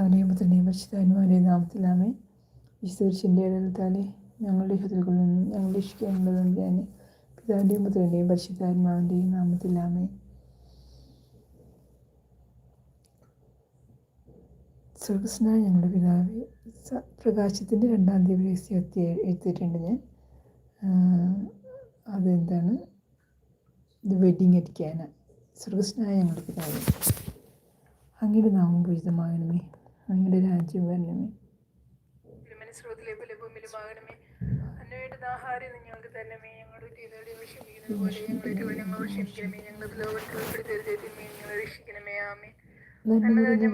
പിതാവിനെയും പുത്രനെയും പരിശുദ്ധാത്മാവിന്റെയും നാമത്തിലാമേ ഈശ്വരിശിന്റെ ഇടത്താലെ ഞങ്ങളുടെ ഹൃദയങ്ങളിൽ നിന്നും ഞങ്ങൾ രക്ഷിക്കാനുള്ളതും ഞാൻ പിതാവിന്റെയും പുത്രന്റെയും പരിശുദ്ധാത്മാവിന്റെയും നാമത്തിലാമേ സ്വർഗസ്നായ ഞങ്ങളുടെ പിതാവ് പ്രകാശത്തിന്റെ രണ്ടാം തീയതി എത്തി എത്തിയിട്ടുണ്ട് ഞാൻ. അതെന്താണ്? ഇത് വെഡിങ് അടിക്കാനാണ്. സ്വർഗസ്നായ ഞങ്ങളുടെ പിതാവ് അങ്ങയുടെ നാമം പൂജിതമാകണമേ. അങ്ങയുടെ രാജ്യം വരണമേ. അന്നയുടെ ആഹാരം ഞങ്ങൾക്ക് തരണമേ. ഞങ്ങളുടെ പോലെ ഞങ്ങളുടെ ക്ഷമിക്കണമേ. ലോകത്തിൽ രക്ഷിക്കണമേ. ആമേ തമ്പുരാന്റെ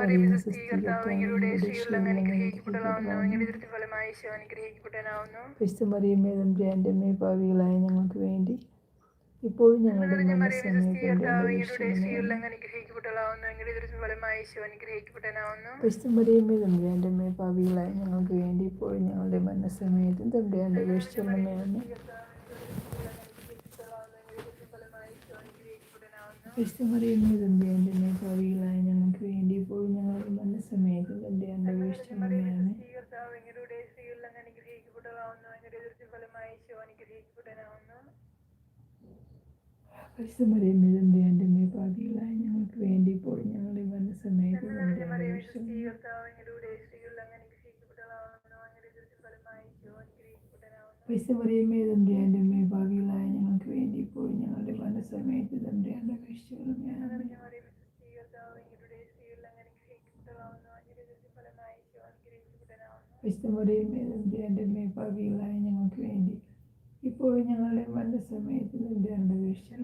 ഞങ്ങൾക്ക് വേണ്ടി ഇപ്പോഴും ഞങ്ങളുടെ ക്രിസ്തുമറിയമ്മേ തമ്പുരാന്റെ അമ്മേ പാവികളായ ഞങ്ങൾക്ക് വേണ്ടി ഇപ്പോഴും ഞങ്ങളുടെ മരണസമയത്തും തമ്പുരാന്റെ അപേക്ഷിച്ചമ്മേ അമ്മേ ക്രിസ്തുമറിയമ്മേ തമ്പുരാന്റെ അമ്മേ പാവികളായ ഞങ്ങൾക്ക് വേണ്ടി ഇപ്പോഴും ഞങ്ങളുടെ മരണസമയത്തും തമ്പുരാന്റെ അപേക്ഷിച്ചമ്മേ അമ്മേ പരിശുദ്ധമറിയമ്മേ തമ്പുരാന്റെ അമ്മേ പാപികളായ ഞങ്ങൾക്ക് വേണ്ടി ഇപ്പോൾ ഞങ്ങളുടെ മരണസമയത്ത് പരിശുദ്ധമറിയമ്മേ തമ്പുരാന്റെ അമ്മേ പാപികളായ ഞങ്ങൾക്ക് വേണ്ടി ഇപ്പോൾ ഞങ്ങളുടെ മരണസമയത്ത് തമ്പുരാന്റെ അപേക്ഷിച്ചുകൊള്ളണമേ പരിശുദ്ധമറിയമ്മേ തമ്പുരാന്റെ അമ്മേ പാപികളായ ഞങ്ങൾക്ക് വേണ്ടി ഇപ്പോഴും ഞങ്ങളുടെ മരണസമയത്ത് നിന്റെ അന്വേഷിച്ചു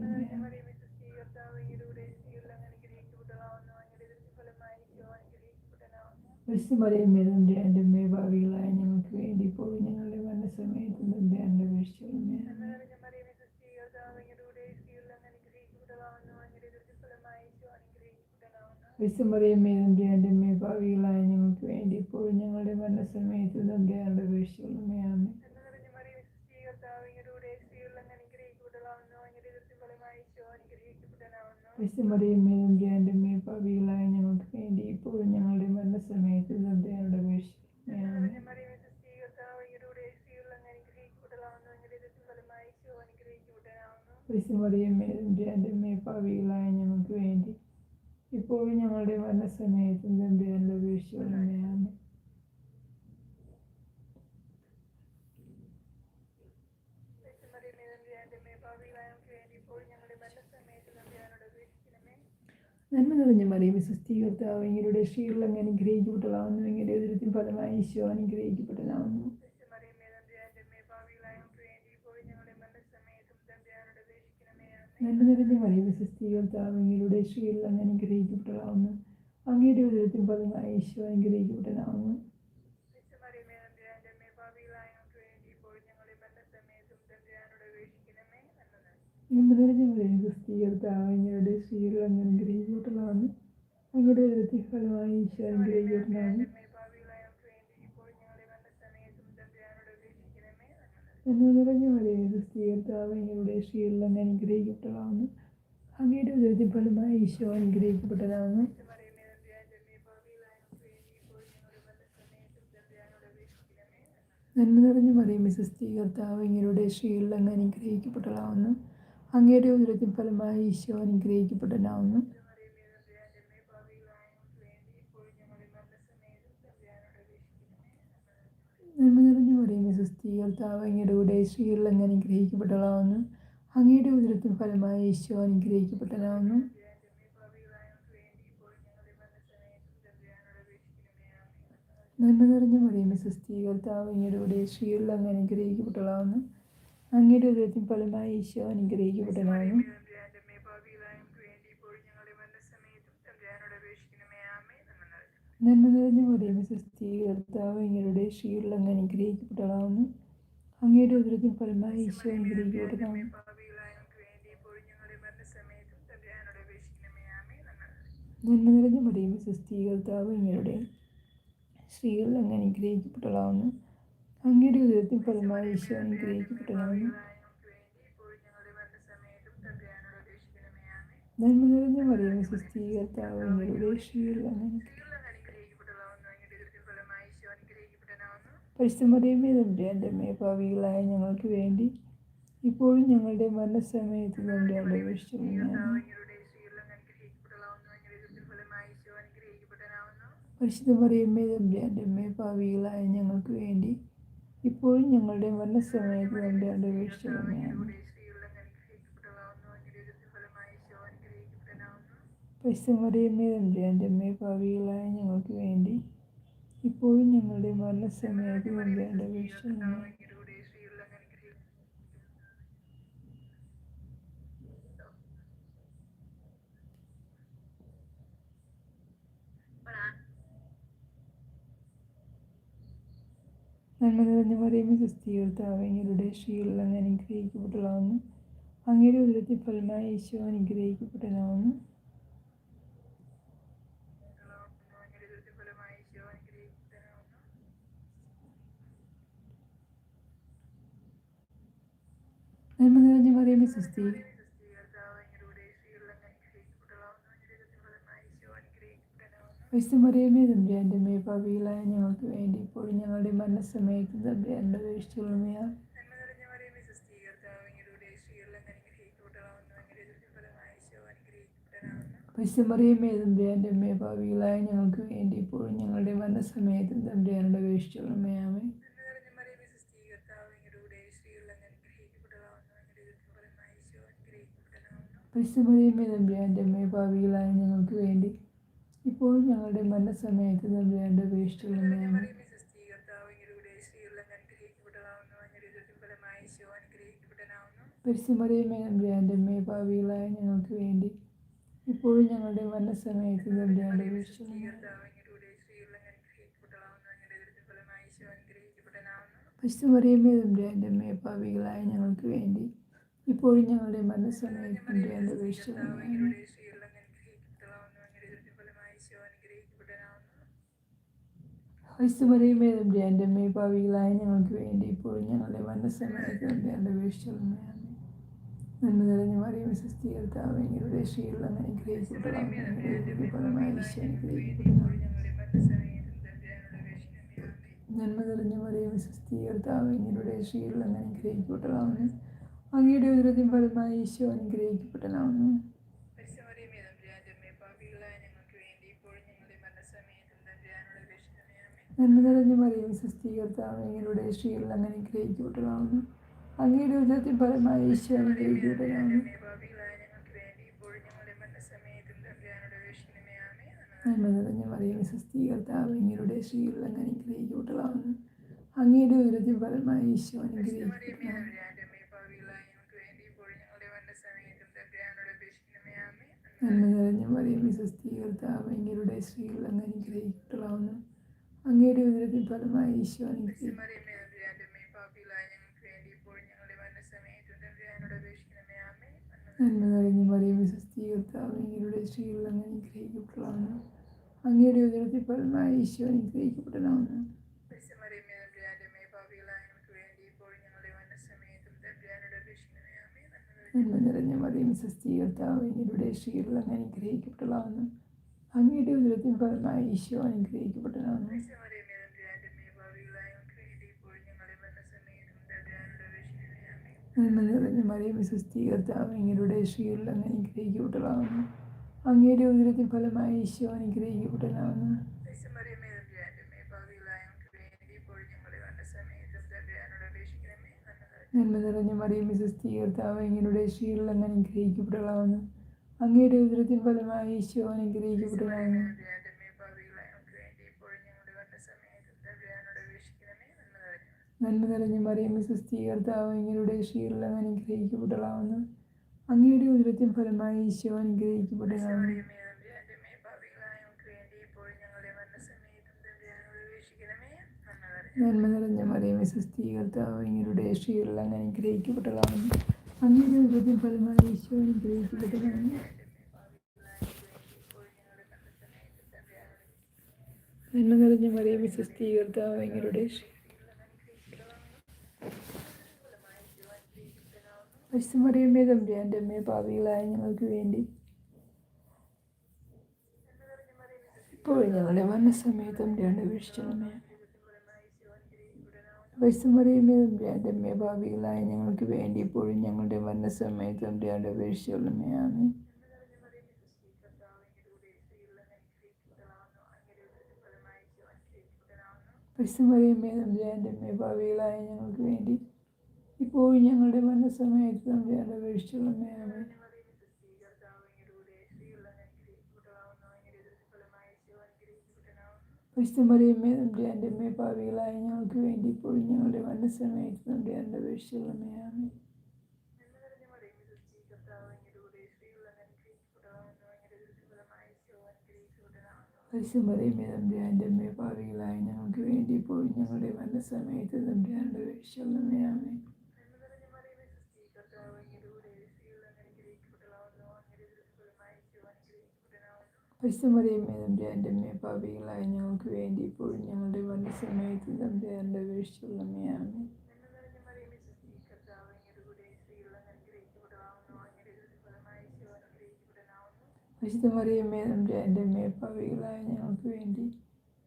വിശുമറിയമ്മേ തന്റെ എന്റെ അമ്മേ ഭാവികളായ ഞങ്ങൾക്ക് വേണ്ടി ഇപ്പോഴും ഞങ്ങളുടെ മരണസമയത്ത് നിന്റെ അന്വേഷിച്ചു വിശുമറിയമ്മേ തന്റെ എന്റെ അമ്മേ ഭാവികളായ ഞങ്ങൾക്ക് വേണ്ടി ഇപ്പോഴും ഞങ്ങളുടെ മരണസമയത്ത് നിന്റെ അന്വേഷിച്ചു ആമേ വിശുമറിയമ്മേ തമ്പുരാന്റെ മേ പവികളായ ഞങ്ങൾക്ക് വേണ്ടി ഇപ്പോഴും ഞങ്ങളുടെ മരണസമയത്ത് ശ്രദ്ധയോടെ തമ്പുരാനോട് വിശുമറിയമ്മേ തമ്പുരാന്റെ മേ പവികളായ ഞങ്ങൾക്ക് വേണ്ടി ഇപ്പോഴും ഞങ്ങളുടെ മരണസമയത്ത് ശ്രദ്ധയോടെ അപേക്ഷിച്ചുകൊള്ളണമേ നന്മ നിറഞ്ഞ മറിയും സുസ്ഥീകർത്താവ് എങ്ങളുടെ ഷീറിലങ്ങ് അനുഗ്രഹിക്കപ്പെട്ടതാവുന്നു. എങ്ങനെ എതിരത്തിൽ ഫലമായി ഈശോ അനുഗ്രഹിക്കപ്പെട്ടതാവുന്നു. നന്മ നിറഞ്ഞ മറിയും സുസ്ഥീകർത്താവ് എങ്ങളുടെ ഷീറിലങ്ങ് അനുഗ്രഹിക്കപ്പെട്ടതാവുന്നു. അങ്ങയുടെ ഉദരത്തിൽ ഫലമായി ഈശോ അനുഗ്രഹിക്കപ്പെട്ടതാവുന്നു. നിറഞ്ഞവരെ ക്രിസ്തീകർത്താവ് അങ്ങയുടെ സ്ത്രീകൾ അങ്ങ് അനുഗ്രഹിക്കപ്പെട്ടതാണ് അങ്ങയുടെ ഉദരത്തിൽ ഫലമായി ഈശോ അനുഗ്രഹിക്കപ്പെട്ടതാണ്. എന്ന് നിറഞ്ഞ മറിയ ക്രിസ്തീകർത്താവ് അങ്ങയുടെ സ്ത്രീകൾ അങ്ങ് അനുഗ്രഹിക്കപ്പെട്ടതാണ്. അങ്ങയുടെ ഉദരത്തിൽ ഫലമായി ഈശോ അനുഗ്രഹിക്കപ്പെട്ടതാണ്. നന്മ നിറഞ്ഞ മറിയം ക്രിസ്തീകർത്താവ് അങ്ങയുടെ സ്ത്രീകൾ അങ്ങ് അനുഗ്രഹിക്കപ്പെട്ടതാവുന്നു അങ്ങയുടെ ഉദരത്തിൻ ഫലമായി ഈശോ അനുഗ്രഹിക്കപ്പെട്ടനാവുന്നു നന്മ നിറഞ്ഞു പറയുന്ന സുസ്ഥീകർത്താവ് അങ്ങയുടെ കൂടെ സ്ത്രീകളിൽ അങ്ങ് അനുഗ്രഹിക്കപ്പെട്ടതാവുന്നു അങ്ങയുടെ ഉദരത്തിൻ ഫലമായി ഈശോ അനുഗ്രഹിക്കപ്പെട്ടനാവുന്നു നന്മ നിറഞ്ഞു പറയുന്ന സുസ്ഥീകർത്താവ് അങ്ങയുടെ കൂടെ സ്ത്രീകളിൽ അങ്ങ് അനുഗ്രഹിക്കപ്പെട്ടതാവുന്നു അങ്ങയുടെ ഉദരത്തിൻ ഫലമായി ഈശോ അനുഗ്രഹിക്കപ്പെട്ടതാണ് നന്മ നിറഞ്ഞ മറിയമേ സ്വസ്തി കർത്താവ് അങ്ങയുടെ ഷീലിൽ അങ്ങ് അനുഗ്രഹിക്കപ്പെട്ടതാവുന്നു അങ്ങയുടെ ഉദരത്തിൻ ഫലമായി ഈശോ അനുഗ്രഹിക്കപ്പെട്ടതാണ് നന്മ നിറഞ്ഞ മറിയമേ സ്വസ്തി കർത്താവ് അങ്ങയുടെ സ്ത്രീകളിൽ അങ്ങ് അനുഗ്രഹിക്കപ്പെട്ടതാവുന്നു അങ്ങയുടെ ഉദരത്തിൻ ഫലമായി ഈശോ അനുഗ്രഹിക്കപ്പെട്ടതാണ് നന്മ നിറഞ്ഞ മറിയാമ സുസ്ഥീകർത്താവ് അങ്ങയുടെ അമ്മേ പാവികളായ ഞങ്ങൾക്ക് വേണ്ടി ഇപ്പോഴും ഞങ്ങളുടെ മരണസമയത്ത് തമ്പുരാന്റെ അപേക്ഷിച്ചിരുന്നു പരിശുദ്ധമറിയമ്മേ മറിയമ്മേ തമ്പുരാന്റെ അമ്മേ പാവികളായ ഞങ്ങൾക്ക് വേണ്ടി ഇപ്പോഴും ഞങ്ങളുടെ മരണസമയത്ത് എന്റെ അപേക്ഷിച്ചു അങ്ങയുടെ സ്ത്രീകളിൽ എന്റെ അമ്മയെ പാവികളായ ഞങ്ങൾക്ക് വേണ്ടി ഇപ്പോഴും ഞങ്ങളുടെ മരണസമയത്ത് തമ്പുരാന്റെ അപേക്ഷിച്ചു നന്മ നിറഞ്ഞ മറിയമേ സുസ്ഥീകർത്താവ് അങ്ങയുടെ ഞാൻ അനുഗ്രഹിക്കപ്പെട്ടതാവുന്നു. അങ്ങയുടെ ഉദരത്തിൽ ഫലമായി യേശു അനുഗ്രഹിക്കപ്പെട്ടതാവുന്നു. നന്മ നിറഞ്ഞ മറിയമേ സുസ്ഥീ കർത്താവ് അങ്ങയുടെ സ്ത്രീകളിൽ അനുഗ്രഹിക്കപ്പെട്ടതാവുന്നു അങ്ങയുടെ ഫലമായി ഈശോ അനുഗ്രഹിക്കപ്പെട്ടനാവുന്നു തമ്പി എന്റെ മേ പാപികളായ ഞങ്ങൾക്ക് വേണ്ടി ഇപ്പോഴും ഞങ്ങളുടെ മരണസമയത്ത് തമ്പി എന്റെ നന്മ നിറഞ്ഞ തമ്പി എന്റെ മേ പാപികളായ ഞങ്ങൾക്ക് വേണ്ടി ഇപ്പോഴും ഞങ്ങളുടെ മരണസമയത്ത് തമ്പി എന്റെ നന്മ നിറഞ്ഞ തമ്പി എന്റെ മേ പാപികളായ ഞങ്ങൾക്ക് വേണ്ടി ഇപ്പോഴും ഞങ്ങളുടെ മരണസമയത്ത് തമ്പുരാന്റെ അപേക്ഷിച്ചുള്ളമയാമേ മറിയമേ സുസ്ഥീ കർത്താവ് അങ്ങയുടെ സ്ത്രീകളിൽ അനുഗ്രഹിക്കപ്പെട്ടതാവുന്നു അങ്ങയുടെ ഫലമായി ഈശോ അനുഗ്രഹിക്കപ്പെട്ടനാവുന്നു പരിശുദ്ധ മറിയമേ തമ്പുരാന്റെ മേ പാപികളായ ഞങ്ങൾക്ക് വേണ്ടി ഇപ്പോഴും ഞങ്ങളുടെ മരണസമയത്ത് തമ്പുരാന്റെ അപേക്ഷിച്ചുള്ളമയാമേ കർത്താവ് അമ്മേ ഭാവികളായ ഞങ്ങൾക്ക് വേണ്ടി ഇപ്പോഴും ഞങ്ങളുടെ മരണസമയത്ത് തമ്പുരാന്റെ അപേക്ഷിച്ചുള്ളമയാമേ അങ്ങയുടെ സ്ത്രീകളിൽ അനുഗ്രഹിക്കപ്പെട്ടതാവുന്നു അങ്ങയുടെ ഫലമായി ഈശോ അനുഗ്രഹിക്കപ്പെട്ടനാവുന്നു പരിശുദ്ധ മറിയമേ തമ്പുരാന്റെ മേ പാപികളായ ഞങ്ങൾക്ക് വേണ്ടി ഇപ്പോഴും ഞങ്ങളുടെ വന്ന സമയത്ത് അപേക്ഷിച്ചുള്ളമയാമേ നന്മ നിറഞ്ഞ മറിയമേ സുസ്ഥീകർത്താവ് എങ്ങളുടെ നന്മ നിറഞ്ഞ മറിയമേ സുസ്ഥീകർത്താവ് എങ്ങളുടെ അനുഗ്രഹിക്കപ്പെടാമേ അങ്ങയുടെ ഉദരത്തിൻ ഫലമായി ഈശോ അനുഗ്രഹിക്കപ്പെടാമെന്ന് പരിശുദ്ധമറിയമേ തമ്പുരാന്റെ അമ്മേ, പാപികളായ ഞങ്ങൾക്ക് വേണ്ടി ഇപ്പോഴും ഞങ്ങളുടെ മരണസമയത്തും തമ്പുരാനോട് അപേക്ഷിക്കണമേ നന്മ നിറഞ്ഞ മറിയം സുസ്ഥീകർത്താവ് അങ്ങയുടെ ശ്രീകളിൽ അങ്ങനെ ഗ്രഹിക്കപ്പെട്ടതാവുന്നു അങ്ങയുടെ ഉദരത്തിൻ ഫലമായി ഈശോ അനുഗ്രഹിക്കപ്പെടാമെന്ന് അമ്മേ, പാപികളായ ഞങ്ങൾക്ക് വേണ്ടി ഇപ്പോഴും ഞങ്ങളുടെ മരണസമയത്തും തമ്പുരാനോട് അപേക്ഷിക്കണമേ ആമേ നന്മ നിറഞ്ഞ മറിയം സുസ്ഥീകർത്താവ് അങ്ങയുടെ ശ്രീകളിൽ അങ്ങനെ ഗ്രഹിക്കപ്പെട്ടതാവുന്നു അങ്ങയുടെ ഉദരത്തിൻ ഫലമായി ഈശോ ഗ്രഹിക്കപ്പെട്ടതാണ് നന്മ നിറഞ്ഞ മറിയം സുസ്ഥീകർത്താവ് അങ്ങയുടെ ശ്രീകളിൽ അങ്ങനെ അനുഗ്രഹിക്കപ്പെടാമെന്ന് അങ്ങയുടെ ഉദരത്തിൻ ഫലമായി ഈശോ നന്മ നിറഞ്ഞ മറിയമേ എങ്ങളുടെ ശ്രീകളിൽ അങ്ങ് അനുഗ്രഹിക്കപ്പെടാമെന്ന് അങ്ങയുടെ ഉദരത്തിൻ ഫലമായി ഈശോ ആമേ നന്മ നിറഞ്ഞ മറിയം സ്വസ്ഥീകർത്താവ് എങ്ങളുടെ ശ്രീകളിൽ അങ്ങ് അനുഗ്രഹിക്കപ്പെടാമെന്ന് അങ്ങയുടെ ഉദരത്തിൻ ഫലമായി ഈശോ അനുഗ്രഹിക്കപ്പെട്ടതാണ് നന്മ നിറഞ്ഞ മറിയമേ സുസ്ഥീകർത്താവ് എങ്ങളുടെ ശ്രീകളിൽ അങ്ങ് അനുഗ്രഹിക്കപ്പെടാമെന്ന് അങ്ങയുടെ ഉദരത്തിൻ ഫലമായി ഈശോ അനുഗ്രഹിക്കപ്പെട്ടതാകുന്നു നന്മ നിറഞ്ഞ മറിയമേ സുസ്ഥീകർത്താവ് എങ്ങളുടെ ശ്രീകളിൽ അങ്ങ് അനുഗ്രഹിക്കപ്പെടാമെന്ന് അങ്ങയുടെ ഉദരത്തിൻ ഫലമായി ഈശോ അനുഗ്രഹിക്കപ്പെടുകയാണ് നന്മ നിറഞ്ഞ മറിയമ്മ സുസ്ഥീകർത്താവ് എങ്ങളുടെ ശ്രീകളിൽ അങ്ങ് അങ്ങയുടെ ഉദരത്തിൻ ഫലമായി ഈശോ അപേക്ഷിക്കണമേ നന്മ നിറഞ്ഞ മറിയമ്മ സുസ്ഥീകർത്താവ് എങ്ങളുടെ ശ്രീകളിൽ അങ്ങ് അനുഗ്രഹിക്കപ്പെടാമെന്ന് അങ്ങയുടെ ഫലമായി നന്മ നിറഞ്ഞ മറിയമേ സുസ്ഥീകർത്താവ് എങ്ങളുടെ മറിയമ്മേ തമ്പുരാന്റെ അമ്മേ പാപികളായ ഞങ്ങൾക്ക് വേണ്ടി. ഇപ്പോൾ ഞങ്ങളുടെ മരണസമയത്ത് തമ്പുരാന്റെ വീഴ്ചണമേ വൈസമറിയമേ തമ്പുരാന്റെ അമ്മേ ഭാവികളായ ഞങ്ങൾക്ക് വേണ്ടി ഇപ്പോഴും ഞങ്ങളുടെ മരണസമയത്ത് തമ്പുരാന്റെ അപേക്ഷിച്ചുള്ളമേ ആമേ വൈസമറിയമേ തമ്പുരാന്റെ അമ്മേ ഭാവികളായ ഞങ്ങൾക്ക് വേണ്ടി ഇപ്പോഴും ഞങ്ങളുടെ മരണസമയത്ത് തമ്പുരാന്റെ അപേക്ഷിച്ചുള്ളമേ ആമേ വിശുദ്ധമറിയമ്മേ എന്റെ അമ്മയെ ഭാവികളായ ഞങ്ങൾക്ക് വേണ്ടി ഇപ്പോഴും ഞങ്ങളുടെ മരണസമയത്ത് എന്റെ അപേക്ഷിച്ചുള്ളമേ ആമേ വിശുദ്ധമറിയമ്മേ എന്റെ അമ്മയെ ഭാവികളായ ഞങ്ങൾക്ക് വേണ്ടി ഇപ്പോഴും ഞങ്ങളുടെ മരണസമയത്ത് എന്റെ അപേക്ഷിച്ചുള്ളമേ ആമേ വിശുദ്ധമറിയമ്മേ തമ്പുരാന്റെ അമ്മേ ഭാവികളായ ഞങ്ങൾക്ക് വേണ്ടി ഇപ്പോഴും ഞങ്ങളുടെ മരണസമയത്ത് തമ്പുരാന്റെ അപേക്ഷിച്ചുള്ളമേ ആമേ വിശുദ്ധമറിയമ്മേ എന്റെ അമ്മയെ പാപികളായ ഞങ്ങൾക്ക് വേണ്ടി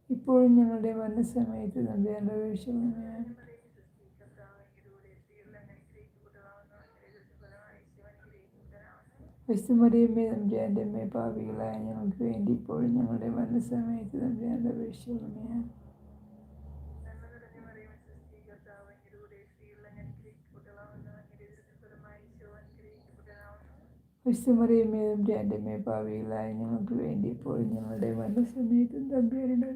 ഇപ്പോഴും ഞങ്ങളുടെ മരണസമയത്ത് തമ്പുരാന്റെ അപേക്ഷിച്ചുള്ളമേ ആമേ വിശുദ്ധമറിയമ്മേ തമ്പുരാന്റെ അമ്മേ പാവികളായ ഞങ്ങൾക്ക് വേണ്ടി ഇപ്പോഴും ഞങ്ങളുടെ മനസ്സമയത്ത് തമ്പുരാന്റെ അപേക്ഷിച്ചുള്ളമേ ആമേ വിശുദ്ധമറിയമ്മേ തമ്പുരാന്റെ അമ്മേ ഭാവികളായ ഞങ്ങൾക്ക് വേണ്ടി ഇപ്പോഴും ഞങ്ങളുടെ മനസ്സമയത്തും തമ്പുരാന്റെ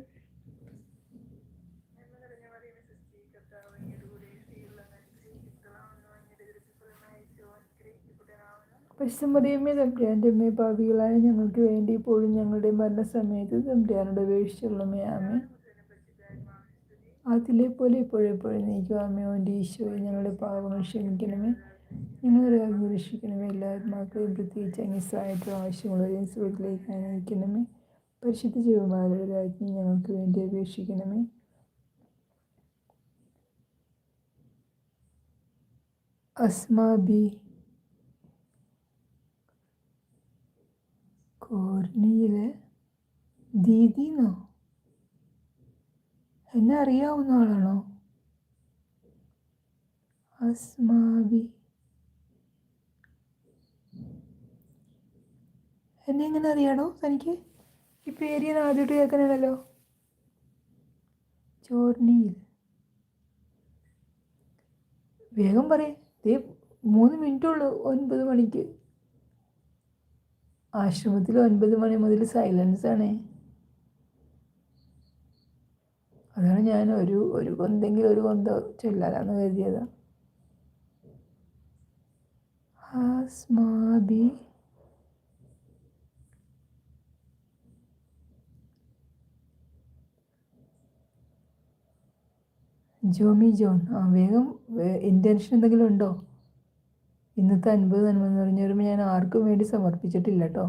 വിശുദ്ധമറിയമ്മേ തമ്പ്രാന്റെ അമ്മേ ഭാവികളായ ഞങ്ങൾക്ക് വേണ്ടി ഇപ്പോഴും ഞങ്ങളുടെ മരണസമയത്ത് തമ്പ്രാനോട് അപേക്ഷിച്ചുള്ളമേ ആമേ അതിലെ പോലെ ഇപ്പോഴെപ്പോഴും നീക്കും അമ്മയോ എന്റെ ഈശോയെ ഞങ്ങളുടെ പാവങ്ങൾ ക്ഷമിക്കണമേ. ഞങ്ങളെ അന്വേഷിക്കണമേ എല്ലാ ആത്മാക്കളെയും പ്രത്യേകിച്ച് അങ്ങിസായിട്ട് ആവശ്യമുള്ളവരെയും സുഖത്തിലേക്ക് അനയിക്കണമേ പരിശുദ്ധ ജീവമാരുടെ രാജ്ഞി ഞങ്ങൾക്ക് വേണ്ടി അപേക്ഷിക്കണമേ. അസ്മാബി കോർണിയിലെ ദീദിന്നോ എന്നെ? അറിയാവുന്ന ആളാണോ? അസ്മാബി എന്നെ എങ്ങനെ അറിയാണോ തനിക്ക്? ഈ പേര് ഞാൻ ആദ്യമായിട്ട് കേൾക്കാനാണല്ലോ ചോർണിയിൽ. വേഗം പറയേ. ദേ മൂന്ന് മിനിറ്റുള്ളൂ ഒൻപത് മണിക്ക്. ആശ്രമത്തിൽ ഒൻപത് മണി മുതൽ സൈലൻസ് ആണ്. അതാണ് ഞാൻ ഒരു ഒരു എന്തെങ്കിലും ഒരു കൊന്ത ചൊല്ലാലാന്ന് കരുതിയത്. ജോമി ജോൺ ആ വേഗം ഇന്റൻഷൻ എന്തെങ്കിലും ഉണ്ടോ? ഇന്നത്തെ അൻപത് നന്മ എന്ന് പറഞ്ഞു വരുമ്പോൾ ഞാൻ ആർക്കും വേണ്ടി സമർപ്പിച്ചിട്ടില്ല കേട്ടോ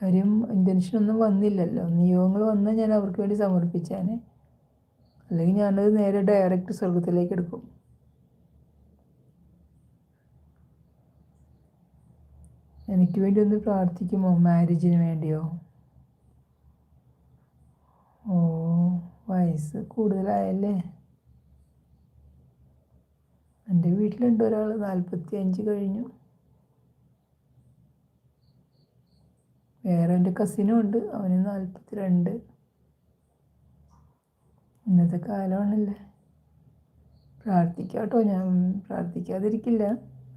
കാര്യം ഇന്റൻഷനൊന്നും വന്നില്ലല്ലോ. നിയോഗങ്ങൾ വന്നാൽ ഞാൻ അവർക്ക് വേണ്ടി സമർപ്പിച്ചാണ് അല്ലെങ്കിൽ ഞാനത് നേരെ ഡയറക്റ്റ് സ്വർഗത്തിലേക്ക് എടുക്കും. എനിക്ക് വേണ്ടി ഒന്ന് പ്രാർത്ഥിക്കുമോ? മാരേജിന് വേണ്ടിയോ? ഓ വയസ്സ് കൂടുതലായല്ലേ? എന്റെ വീട്ടിലുണ്ട് ഒരാൾ നാൽപ്പത്തി അഞ്ച് കഴിഞ്ഞു. വേറെ എന്റെ കസിനും ഉണ്ട് അവന് നാൽപ്പത്തി രണ്ട് ഇന്നത്തെ കാലമാണല്ലേ. പ്രാർത്ഥിക്കാം കേട്ടോ ഞാൻ പ്രാർത്ഥിക്കാതിരിക്കില്ല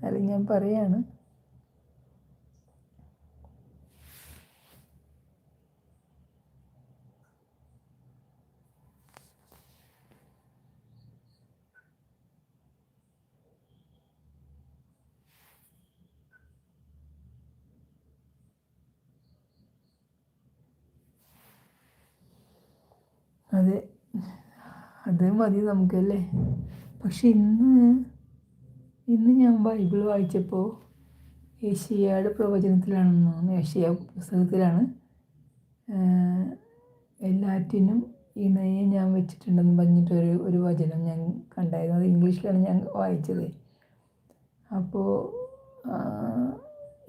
അല്ലെങ്കിൽ ഞാൻ പറയാണ്. അതെ. അത് മതി നമുക്കല്ലേ. പക്ഷെ ഇന്ന് ഇന്ന് ഞാൻ ബൈബിൾ വായിച്ചപ്പോൾ ഏഷ്യയുടെ പ്രവചനത്തിലാണെന്ന് തോന്നുന്നു. ഏഷ്യ പുസ്തകത്തിലാണ്. എല്ലാറ്റിനും ഇണയെ ഞാൻ വെച്ചിട്ടുണ്ടെന്ന് പറഞ്ഞിട്ട് ഒരു ഒരു വചനം ഞാൻ കണ്ടായിരുന്നു. അത് ഇംഗ്ലീഷിലാണ് ഞാൻ വായിച്ചത്. അപ്പോൾ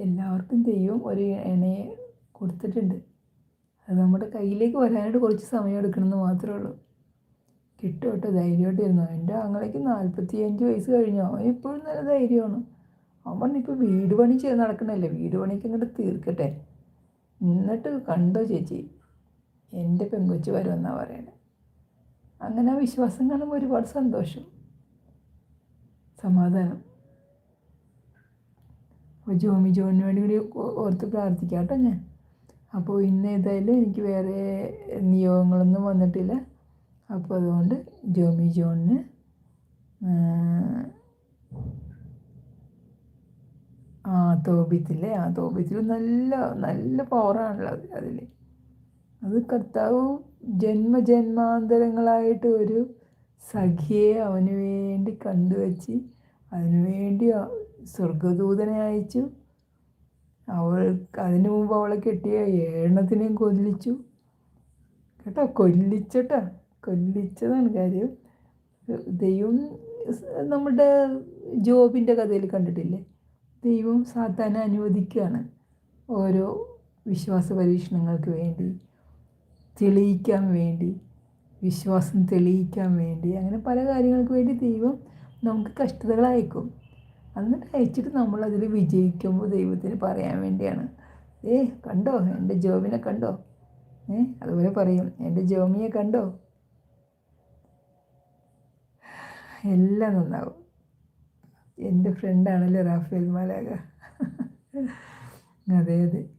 എല്ലാവർക്കും ദൈവം ഒരു ഇണയെ കൊടുത്തിട്ടുണ്ട്. അത് നമ്മുടെ കയ്യിലേക്ക് വരാനായിട്ട് കുറച്ച് സമയം എടുക്കണമെന്ന് മാത്രമേ ഉള്ളൂ. കിട്ടും കേട്ടോ ധൈര്യമായിട്ടിരുന്നു. എന്റെ ആങ്ങളേക്ക് നാൽപ്പത്തി അഞ്ച് വയസ്സ് കഴിഞ്ഞു. അവൻ ഇപ്പോഴും നല്ല ധൈര്യമാണ്. അവൻ പറഞ്ഞിപ്പോൾ വീട് പണി ചെയ്ത് നടക്കണല്ലേ വീട് പണിക്ക് ഇങ്ങോട്ട് തീർക്കട്ടെ. എന്നിട്ട് കണ്ടോ ചേച്ചി എന്റെ പെങ്കൊച്ച് വരുമെന്നാണ് പറയണത് അങ്ങനെ ആ വിശ്വാസം കാണുമ്പോൾ ഒരുപാട് സന്തോഷം. സമാധാനം. അപ്പോൾ ജോമി ജോണിന് വേണ്ടി കൂടി ഓർത്ത് പ്രാർത്ഥിക്കാം കേട്ടോ ഞാൻ. അപ്പോൾ ഇന്ന് ഏതായാലും എനിക്ക് വേറെ നിയോഗങ്ങളൊന്നും വന്നിട്ടില്ല. അപ്പോൾ അതുകൊണ്ട് ജോമി ജോണിന് ആ, തോബിത്തില്ലേ ആ തോബിത്തിൽ നല്ല നല്ല പവറാണല്ലോ അതിൽ അത് കർത്താവ് ജന്മജന്മാന്തരങ്ങളായിട്ട് ഒരു സഖിയെ അവന് വേണ്ടി കണ്ടുവച്ച് അതിനുവേണ്ടി സ്വർഗദൂതനെ അയച്ചു. അവൾ അതിന് മുമ്പ് അവളെ കെട്ടിയ ഏഴെണ്ണത്തിനെയും കൊല്ലിച്ചു. കേട്ടോ കൊല്ലിച്ചട്ടാ കൊല്ലിച്ചതാണ് കാര്യം. ദൈവം നമ്മുടെ ജോബിന്റെ കഥയിൽ കണ്ടിട്ടില്ലേ? ദൈവം സാത്താനെ അനുവദിക്കുകയാണ് ഓരോ വിശ്വാസ പരീക്ഷണങ്ങൾക്ക് വേണ്ടി തെളിയിക്കാൻ വേണ്ടി വിശ്വാസം തെളിയിക്കാൻ വേണ്ടി അങ്ങനെ പല കാര്യങ്ങൾക്ക് വേണ്ടി ദൈവം നമുക്ക് കഷ്ടതകൾ എന്നിട്ട് അയച്ചിട്ട് നമ്മളതിൽ വിജയിക്കുമ്പോൾ ദൈവത്തിന് പറയാൻ വേണ്ടിയാണ്. ഏ കണ്ടോ? എന്റെ ജോമിനെ കണ്ടോ? ഏ അതുപോലെ പറയും എന്റെ ജോമിയെ കണ്ടോ? എല്ലാം നന്നാവും. എന്റെ ഫ്രണ്ടാണല്ലോ റാഫേൽ മാലാക അതെ അതെ.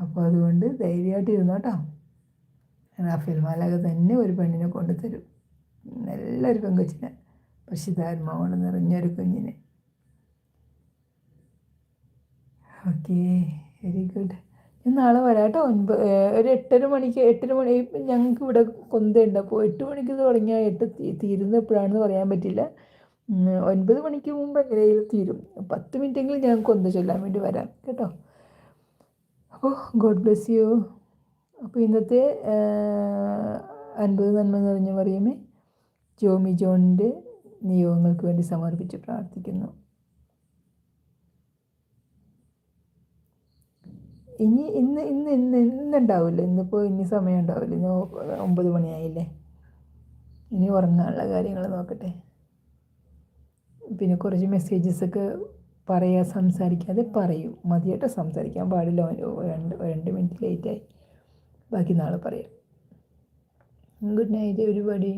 അപ്പോൾ അതുകൊണ്ട് ധൈര്യമായിട്ട് ഇരുന്നോട്ടോ റാഫേൽ മാലാക തന്നെ ഒരു പെണ്ണിനെ കൊണ്ടുതരും. നല്ലൊരു പെങ്കൊച്ചിനെ. പശുധാത്മാവോട് നിറഞ്ഞൊരു കുഞ്ഞിനെ. ഓക്കെ വെരി ഗുഡ് ഞാൻ നാളെ വരാട്ടോ ഒൻപത് ഒരു എട്ടര മണിക്ക് എട്ടര മണി ഞങ്ങൾക്ക് ഇവിടെ കൊന്തയുണ്ട്. അപ്പോൾ എട്ട് മണിക്ക് തുടങ്ങിയാൽ എട്ട് തീരുന്ന എപ്പോഴാണെന്ന് പറയാൻ പറ്റില്ല. ഒൻപത് മണിക്ക് മുമ്പ് എങ്ങനെയും തീരും. പത്ത് മിനിറ്റെങ്കിലും ഞാൻ കൊന്ത ചൊല്ലാൻ വേണ്ടി വരാം കേട്ടോ. അപ്പോൾ ഗോഡ് ബ്ലെസ് യു അപ്പോൾ ഇന്നത്തെ അൻപത് നന്മ നിറഞ്ഞ പറയുമേ ജോമി ജോണിന്റെ നിയോഗങ്ങൾക്ക് വേണ്ടി സമർപ്പിച്ച് പ്രാർത്ഥിക്കുന്നു. ഇനി ഇന്ന് ഇന്ന് ഇന്ന് ഇന്നുണ്ടാവില്ല ഇന്നിപ്പോൾ ഇനി സമയം ഉണ്ടാവില്ല ഇന്ന് ഒമ്പത് മണിയായില്ലേ? ഇനി ഉറങ്ങാനുള്ള കാര്യങ്ങൾ നോക്കട്ടെ. പിന്നെ കുറച്ച് മെസ്സേജസൊക്കെ പറയാ സംസാരിക്കാതെ പറയും. മതിയായിട്ട് സംസാരിക്കാൻ പാടില്ല. രണ്ട് രണ്ട് മിനിറ്റ് ലേറ്റായി ബാക്കി നാളെ പറയാം. Good night everybody